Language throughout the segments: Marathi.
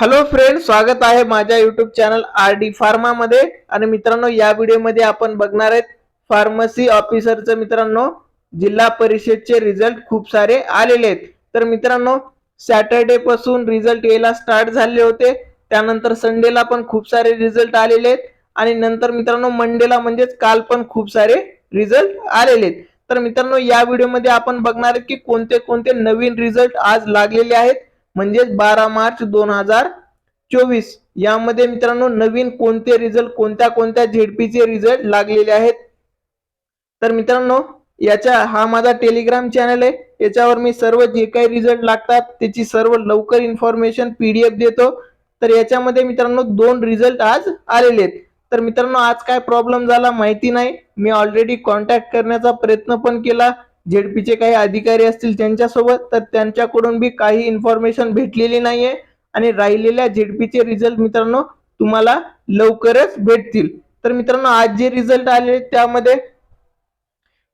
हॅलो फ्रेंड स्वागत आहे माझ्या YouTube channel R D pharma मध्ये. आणि मित्रांनो या व्हिडिओमध्ये आपण बघणार आहेत फार्मसी ऑफिसरचं मित्रांनो जिल्हा परिषदचे रिझल्ट खूप सारे आलेले आहेत. तर मित्रांनो सॅटर्डे पासून रिझल्ट यायला स्टार्ट झाले होते. त्यानंतर संडेला पण खूप सारे रिझल्ट आलेले आहेत. आणि नंतर मित्रांनो मंडेला म्हणजेच काल पण खूप सारे रिझल्ट आलेले आहेत. तर मित्रांनो या व्हिडिओमध्ये आपण बघणार आहेत की कोणते कोणते नवीन रिझल्ट आज लागलेले आहेत. म्हणजेच बारा मार्च दोन हजार चोवीस. यामध्ये मित्रांनो नवीन कोणते रिझल्ट कोणत्या कोणत्या झेडपीचे रिझल्ट लागलेले आहेत? तर मित्रांनो याच्या हा माझा टेलिग्राम चॅनल आहे. याच्यावर मी सर्व जे काही रिझल्ट लागतात त्याची सर्व लवकर इन्फॉर्मेशन पीडीएफ देतो. तर याच्यामध्ये मित्रांनो दोन रिझल्ट आज आलेले आहेत. तर मित्रांनो आज काय प्रॉब्लेम झाला माहिती नाही. मी ऑलरेडी कॉन्टॅक्ट करण्याचा प्रयत्न पण केला. झेडपीचे काही अधिकारी असतील त्यांच्यासोबत तर त्यांच्याकडून बी काही इन्फॉर्मेशन भेटलेली नाहीये. आणि राहिलेल्या झेडपीचे रिझल्ट मित्रांनो तुम्हाला लवकरच भेटतील. तर मित्रांनो आज जे रिझल्ट आले त्यामध्ये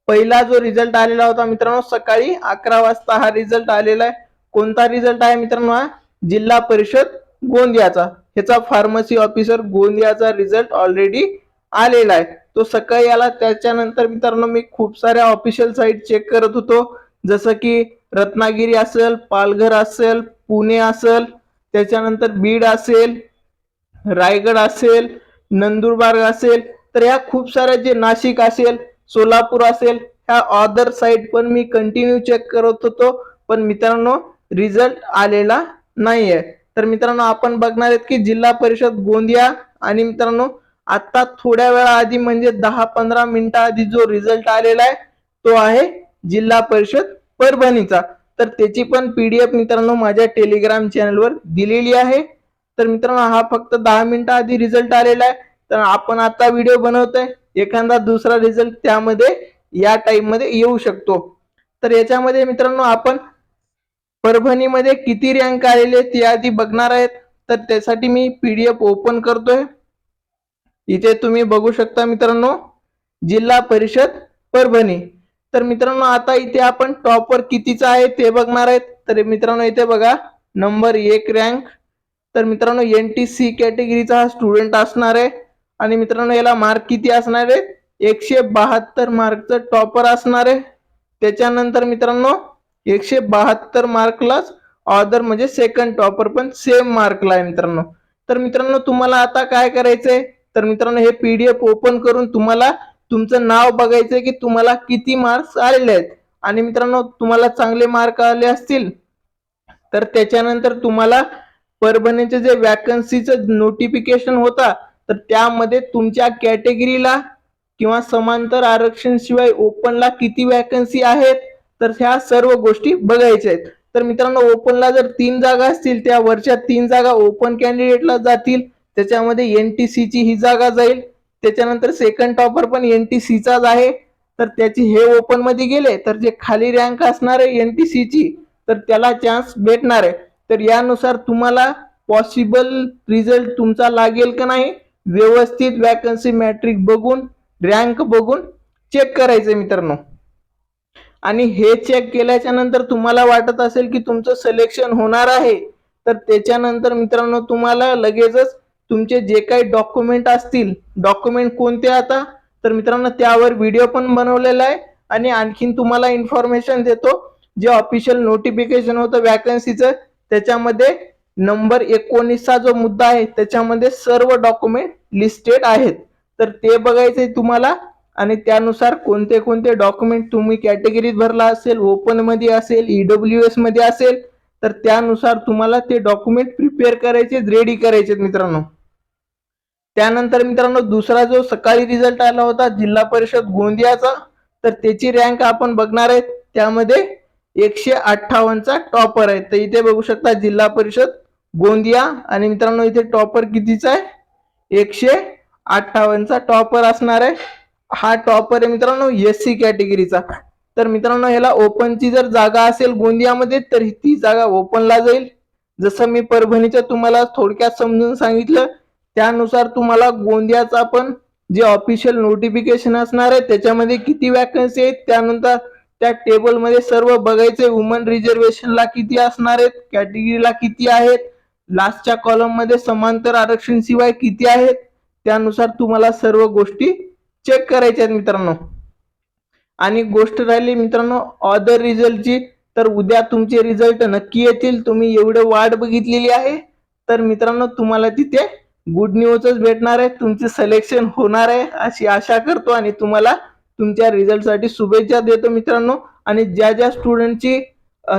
पहिला जो रिझल्ट आलेला होता मित्रांनो सकाळी अकरा वाजता हा रिझल्ट आलेला आहे. कोणता रिझल्ट आहे मित्रांनो हा? जिल्हा परिषद गोंदियाचा. ह्याचा फार्मसी ऑफिसर गोंदियाचा रिझल्ट ऑलरेडी आलेला आहे. तो सकाळी आला त्याच्यानंतर मित्रांनो मी खूप साऱ्या ऑफिशियल साईट चेक करत होतो. जसं की रत्नागिरी असेल पालघर असेल पुणे असेल त्याच्यानंतर बीड असेल रायगड असेल नंदुरबार असेल तर या खूप साऱ्या जे नाशिक असेल सोलापूर असेल ह्या ऑदर साईट पण मी कंटिन्यू चेक करत होतो. पण मित्रांनो रिझल्ट आलेला नाहीये. तर मित्रांनो आपण बघणार आहेत की जिल्हा परिषद गोंदिया आणि मित्रांनो आता थोड्या वेळा आधी म्हणजे दहा पंधरा मिनिटं आधी जो रिझल्ट आलेला आहे तो आहे जिल्हा परिषद परभणीचा. तर त्याची पण पीडीएफ मित्रांनो माझ्या टेलिग्राम चॅनलवर दिलेली आहे. तर मित्रांनो हा फक्त दहा मिनिटं आधी रिझल्ट आलेला आहे. तर आपण आता व्हिडिओ बनवतोय. एखादा दुसरा रिझल्ट त्यामध्ये या टाइममध्ये येऊ शकतो. तर याच्यामध्ये मित्रांनो आपण परभणीमध्ये किती रँक आलेले ते आधी बघणार आहेत. तर त्यासाठी मी पीडीएफ ओपन करतोय. इथे तुम्ही बघू शकता मित्रांनो जिल्हा परिषद परभणी. तर मित्रांनो आता इथे आपण टॉपर कितीचा आहे ते बघणार आहेत. तर मित्रांनो इथे बघा नंबर एक रँक तर मित्रांनो एन टी सी कॅटेगरीचा हा स्टुडंट असणार आहे. आणि मित्रांनो याला मार्क किती असणार आहे? एकशे बहात्तर मार्कचं टॉपर असणार आहे. त्याच्यानंतर मित्रांनो एकशे बहात्तर मार्कलाच ऑदर म्हणजे सेकंड टॉपर पण सेम मार्कला आहे मित्रांनो. तर मित्रांनो तुम्हाला आता काय करायचंय? तर मित्रांनो हे पीडीएफ ओपन करून तुम्हाला तुमचं नाव बघायचंय की तुम्हाला किती मार्क्स आलेले आहेत. आणि मित्रांनो तुम्हाला चांगले मार्क आले असतील तर त्याच्यानंतर तुम्हाला परभणीचे जे वॅकन्सीचं नोटिफिकेशन होता तर त्यामध्ये तुमच्या कॅटेगरीला किंवा समांतर आरक्षण शिवाय ओपनला किती वॅकन्सी आहेत तर ह्या सर्व गोष्टी बघायच्या आहेत. तर मित्रांनो ओपनला जर तीन जागा असतील त्या वरच्या तीन जागा ओपन कॅन्डिडेटला जातील. त्याच्यामध्ये एन टी ची ही जागा जाईल. त्याच्यानंतर सेकंड टॉपर पण एन टी सीचाच आहे. तर त्याची हे ओपनमध्ये गेले तर जे खाली रँक असणार आहे एन टी ची तर त्याला चान्स भेटणार आहे. तर यानुसार तुम्हाला पॉसिबल रिझल्ट तुमचा लागेल का नाही व्यवस्थित वॅकन्सी मॅट्रिक बघून रँक बघून चेक करायचं मित्रांनो. आणि हे चेक केल्याच्यानंतर तुम्हाला वाटत असेल की तुमचं सिलेक्शन होणार आहे. तर त्याच्यानंतर मित्रांनो तुम्हाला लगेचच तुमचे जे काही डॉक्युमेंट असतील डॉक्युमेंट कोणते आता? तर मित्रांनो त्यावर व्हिडिओ पण बनवलेला आहे आणि आणखीन तुम्हाला इन्फॉर्मेशन देतो. जे ऑफिशियल नोटिफिकेशन होतं वॅकन्सीचं त्याच्यामध्ये नंबर एकोणीसचा जो मुद्दा आहे त्याच्यामध्ये सर्व डॉक्युमेंट लिस्टेड आहेत. तर ते बघायचे तुम्हाला आणि त्यानुसार कोणते कोणते डॉक्युमेंट तुम्ही कॅटेगरीत भरला असेल ओपनमध्ये असेल ईडब्ल्यू एसमध्ये असेल तर त्यानुसार तुम्हाला ते डॉक्युमेंट प्रिपेअर करायचे रेडी करायचे मित्रांनो. त्यानंतर मित्रांनो दुसरा जो सकाळी रिझल्ट आला होता जिल्हा परिषद गोंदियाचा तर त्याची रँक आपण बघणार आहेत त्यामध्ये एकशे अठ्ठावन्नचा टॉपर आहे. तर इथे बघू शकता जिल्हा परिषद गोंदिया आणि मित्रांनो इथे टॉपर कितीचा आहे? एकशे अठ्ठावन्नचा टॉपर असणार आहे. हा टॉपर आहे मित्रांनो एस सी कॅटेगरीचा तर मित्रांनो ह्याला ओपनची जर जागा असेल गोंदियामध्ये तर ती जागा ओपनला जाईल. जसं मी परभणीचं तुम्हाला थोडक्यात समजून सांगितलं त्यानुसार तुम्हाला गोंदियाचा पण जे ऑफिशियल नोटिफिकेशन असणार आहे त्याच्यामध्ये किती वॅकन्सी आहेत त्यानंतर त्या टेबलमध्ये सर्व बघायचे वुमन रिझर्वेशनला किती असणार आहेत कॅटेगरीला किती आहेत लास्टच्या कॉलममध्ये समांतर आरक्षण शिवाय किती आहेत त्यानुसार तुम्हाला सर्व गोष्टी चेक करायच्या आहेत मित्रांनो. आणि गोष्ट राहिली मित्रांनो ऑदर रिझल्टची तर उद्या तुमचे रिझल्ट नक्की येतील. तुम्ही एवढं वाट बघितलेली आहे. तर मित्रांनो तुम्हाला तिथे गुड न्यूजच भेटणार आहे तुमचे सिलेक्शन होणार आहे अशी आशा करतो आणि तुम्हाला तुमच्या रिझल्टसाठी शुभेच्छा देतो मित्रांनो. आणि ज्या ज्या स्टुडंटची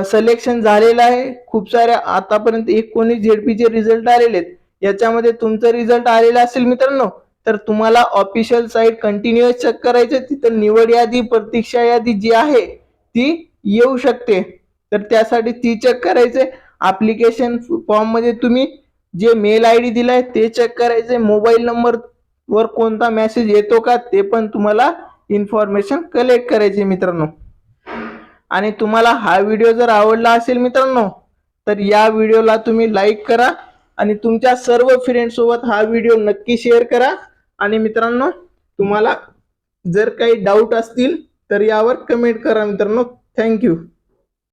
सिलेक्शन झालेलं आहे खूप साऱ्या आतापर्यंत एकोणीस झेडपीचे रिझल्ट आलेले आहेत याच्यामध्ये तुमचं रिझल्ट आलेला असेल मित्रांनो तर तुम्हाला ऑफिशियल साईट कंटिन्युअस चेक करायचं तिथं निवड यादी प्रतीक्षा यादी जी आहे ती येऊ शकते. तर त्यासाठी ती चेक करायचे ऍप्लिकेशन फॉर्ममध्ये तुम्ही जे मेल आय डी दिलाय ते चेक करायचे मोबाईल नंबर वर कोणता मेसेज येतो का ते पण तुम्हाला इन्फॉर्मेशन कलेक्ट करायचे मित्रांनो. आणि तुम्हाला हा व्हिडिओ जर आवडला असेल मित्रांनो तर या व्हिडिओला तुम्ही लाईक करा आणि तुमच्या सर्व फ्रेंड सोबत हा व्हिडिओ नक्की शेअर करा. आणि मित्रांनो तुम्हाला जर काही डाऊट असतील तर यावर कमेंट करा मित्रांनो. थँक्यू